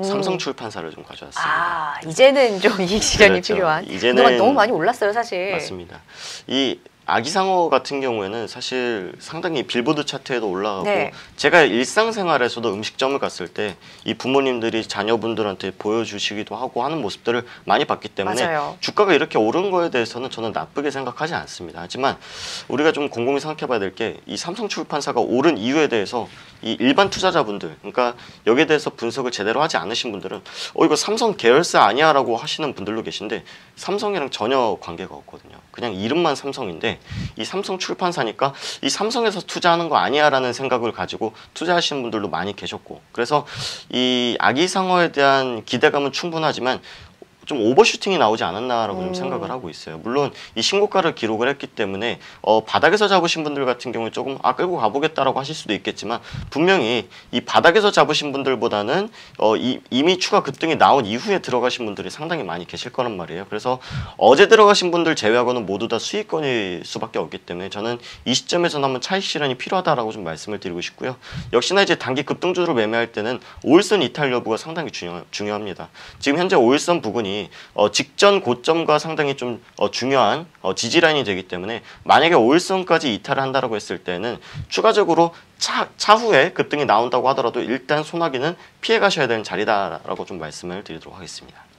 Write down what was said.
삼성 출판사를 좀 가져왔습니다. 아 이제는 좀 이익 실현이 그렇죠. 필요한. 이제는- 그동안 너무 많이 올랐어요 사실. 맞습니다. 이 아기상어 같은 경우에는 사실 상당히 빌보드 차트에도 올라가고 네. 제가 일상생활에서도 음식점을 갔을 때 이 부모님들이 자녀분들한테 보여주시기도 하고 하는 모습들을 많이 봤기 때문에 맞아요. 주가가 이렇게 오른 거에 대해서는 저는 나쁘게 생각하지 않습니다. 하지만 우리가 좀 곰곰이 생각해 봐야 될 게 이 삼성 출판사가 오른 이유에 대해서 이 일반 투자자분들 그러니까 여기에 대해서 분석을 제대로 하지 않으신 분들은 어 이거 삼성 계열사 아니야 라고 하시는 분들도 계신데 삼성이랑 전혀 관계가 없거든요. 그냥 이름만 삼성인데 이 삼성 출판사니까 이 삼성에서 투자하는 거 아니야 라는 생각을 가지고 투자하시는 분들도 많이 계셨고 그래서 이 아기상어에 대한 기대감은 충분하지만 좀 오버슈팅이 나오지 않았나라고 음. 좀 생각을 하고 있어요. 물론 이 신고가를 기록을 했기 때문에 어, 바닥에서 잡으신 분들 같은 경우에 조금 아 끌고 가보겠다라고 하실 수도 있겠지만 분명히 이 바닥에서 잡으신 분들보다는 어, 이, 이미 추가 급등이 나온 이후에 들어가신 분들이 상당히 많이 계실 거란 말이에요. 그래서 어제 들어가신 분들 제외하고는 모두 다 수익권일 수밖에 없기 때문에 저는 이 시점에서는 한번 차익 실현이 필요하다라고 좀 말씀을 드리고 싶고요. 역시나 이제 단기 급등주로 매매할 때는 오일선 이탈 여부가 상당히 중요, 중요합니다. 지금 현재 오일선 부근 이 어, 직전 고점과 상당히 좀 어, 중요한 어, 지지 라인이 되기 때문에 만약에 오일선까지 이탈을 한다라고 했을 때는 추가적으로 차, 차후에 급등이 나온다고 하더라도 일단 소나기는 피해 가셔야 되는 자리다라고 좀 말씀을 드리도록 하겠습니다.